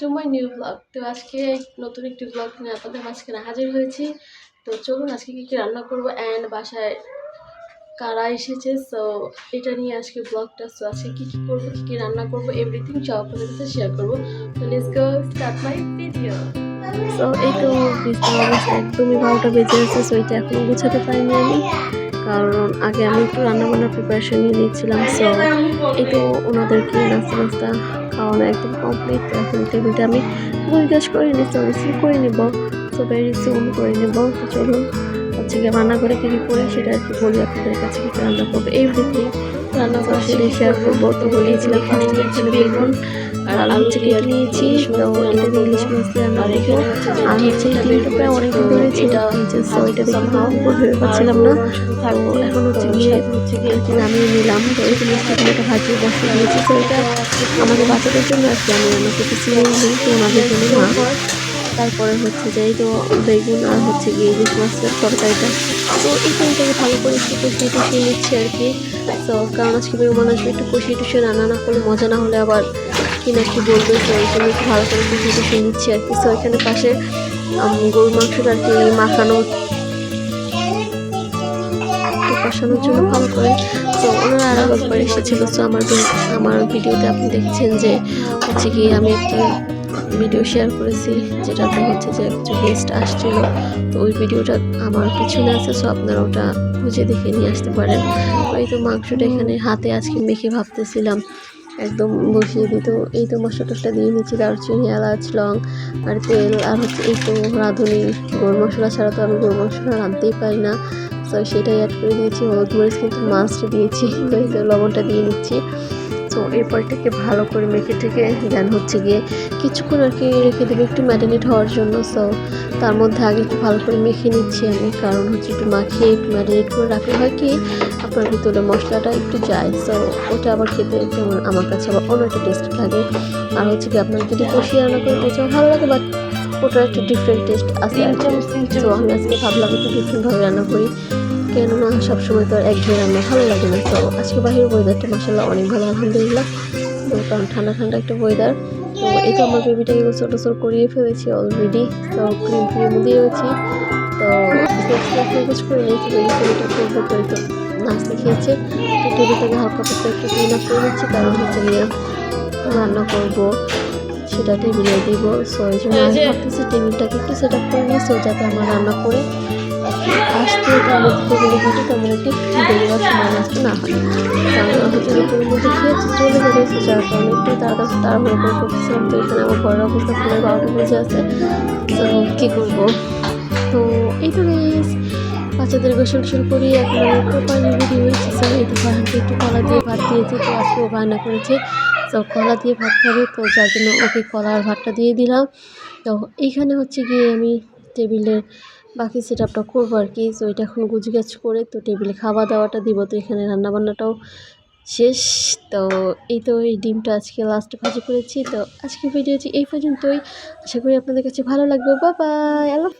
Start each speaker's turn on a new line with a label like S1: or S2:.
S1: Two my new blog তো, আজকে নতুন একটি ব্লগ নিয়ে আপনাদের মাঝখানে হাজির হয়েছি। তো, চলুন আজকে কী কী রান্না করব অ্যান্ড বাসায় কারা এসেছে সো এটা নিয়ে আজকে ব্লগটা সো আজকে কী কী করব, কী কী রান্না করব এভরিথিং সব আপনাদের সাথে শেয়ার করব। তো let's go start my video so এই তো বিছনা একদমই বারোটা বেজে আছে সো এটা এখনও গুছাতে পারিনি আমি। কারণ আগে আমি একটু রান্নাবান্নার প্রিপারেশন নিয়ে নিয়েছিলাম সো একটু ওনাদেরকে নাস্তা নাস্তা খাওয়ানো একদম কমপ্লিট এখন টেবিলটা আমি গুলগাছ করে তো রিসিভ করে নেব। সো ভেরি সুন করে নেব। তো চলুন, হচ্ছে গিয়ে রান্না করে কী করে সেটা আর কি বলি আপনাদের কাছে, কী রান্না করব এভরিথিং রান্না করে সেটা শেয়ার করব তো বলেছিলাম পানি নিয়েছি বেগুন আর আলু হচ্ছে কেটে নিয়েছি তো এটা ইলিশ মাছ রান্না করব আর হচ্ছে এই ডিমটা প্রায় ছিল সো এটা দেখে ভেবে পাচ্ছিলাম না। তো এখন হচ্ছে গিয়ে হচ্ছে গিয়ে নামিয়ে নিলাম তো এই জিনিসটা এখানে একটা ভাজি বসে দিয়েছি তো এটা আমাদের বাচ্চাদের জন্য আর কি আমি রান্না করতেছি মেনলি তো ওনাদের জন্য না তারপরে হচ্ছে যে এই তো বেগুন আর হচ্ছে গিয়ে ইলিশ মাছের তরকারিটা। তো এই তিনটাকে ভালো করে কষিয়ে টুষিয়ে নিচ্ছি আর কি। তো কারণ আজকে মেহমান আসবে, একটু কষিয়ে টুষিয়ে রান্না না করলে মজা না হলে আবার কি না কি বলবে। তো এই জন্য একটু ভালো করে কষিয়ে টুষিয়ে নিচ্ছি আর কি। তো এখানে পাশে গরুর মাংসটা আর কি মাখানো কষানোর জন্য ভালো করে। তো ওনারা আরও একবার এসেছিল। তো আমার আমার ভিডিওতে আপনি দেখেছেন যে হচ্ছে কি আমি একটি ভিডিও শেয়ার করেছি, যেটাতে হচ্ছে যে কিছু গেস্ট আসছিল। তো ওই ভিডিওটা আমার পিছনে আছে সো আপনারা ওটা খুঁজে দেখে নিয়ে আসতে পারেন। এই তো মাংসটা এখানে হাতে আজকে মেখে ভাবতেছিলাম। একদম বসিয়ে দিত এই তো মশলা টসলা দিয়ে নিচ্ছি, দারচিনি, এলাচ, লং আর তেল আর হচ্ছে এই তো রাঁধুনি। গরম মশলা ছাড়া তো আমি গরম মশলা রাঁধতেই পারি না। তো সেটাই অ্যাড করে দিয়েছি, হলুদ মরিচ কিন্তু মাছটা দিয়েছি। তো এই তো লবণটা দিয়ে নিচ্ছি। তো এরপরটাকে ভালো করে মেখে থেকে দেন হচ্ছে গিয়ে কিছুক্ষণ আর কি রেখে দেবে একটু ম্যারিনেট হওয়ার জন্য। সো তার মধ্যে আগে একটু ভালো করে মেখে নিচ্ছি আমি। কারণ হচ্ছে একটু মাখিয়ে একটু ম্যারিনেট করে রাখলে হয় কি আপনার ভিতরে মশলাটা একটু যায়। সো ওটা আবার খেতে যেমন আমার কাছে আবার অন্য একটা টেস্ট লাগে। আর হচ্ছে কি আপনার যদি কষিয়ে রান্না করেন ওটাও ভালো লাগে বাট ওটার একটা ডিফারেন্ট টেস্ট আছে তো আমি আজকে ভাবলাম একটু ডিফারেন্টভাবে রান্না করি। কেননা সবসময় তো একঘেয়ে রান্না ভালো লাগে না। তো আজকে বাহির ওয়েদারটা মাসাল্লাহ অনেক ভালো, আলহামদুলিল্লাহ। তো কারণ ঠান্ডা ঠান্ডা একটা ওয়েদার তো এই তো আমার বেবিটাকে ছোটো ছোটো করিয়ে ফেলেছি অলরেডি তো ক্রিম ফ্রিম দিয়েছি। তো ফোকাস করে নিয়েছি বেবি করব তো এই তো নাস্তা খেয়েছে। তো টেবিলটাকে হালকা পাতলা একটু ক্লিন আপ করে নিচ্ছি, কারণ হচ্ছে গিয়ে রান্না করব, সেটা টেবিলে দিব। সো এই জন্য আমি ভাবতেছি টেবিলটাকে একটু সেট আপ করে নিই সো যাতে আমার রান্না করে আসতে মধ্যে টেবিলে দিতে তেমন একটি দেরি সময় নষ্ট না হয়। কারণ দুপুরের মধ্যে খেয়েছি চলে সো যার কারণে একটু তাড়াতাড়ি তাড়াহুড়ো করে করতেছিলাম তো এখানে আমার ঘরের অবস্থা পুরো বারোটা বেজে আছে, তো কী করব? তো এই তো বাচ্চাদের গোসল টোসল করি, এখন আমি প্রপারলি রেডি হয়েছি স্যার এই তো একটু কলা দিয়ে ভাত দিয়েছি, তো আজকে ও বায়না করেছে। তো কলা দিয়ে ভাত খাবে, তো যার জন্য ওকে কলার ভাতটা দিয়ে দিলাম। তো এইখানে হচ্ছে গিয়ে আমি টেবিলের বাকি সেট আপটা করব আর কি। তো এটা এখন গুছগাছ করে তো টেবিলে খাওয়া দাওয়াটা দিব। তো এখানে রান্নাবান্নাটাও শেষ। তো এই তো এই ডিমটা আজকে লাস্টে ভাজি করেছি। তো আজকে ভিডিওটি এই পর্যন্তই। আশা করি আপনাদের কাছে ভালো লাগবে। বাবাই আল্লাহ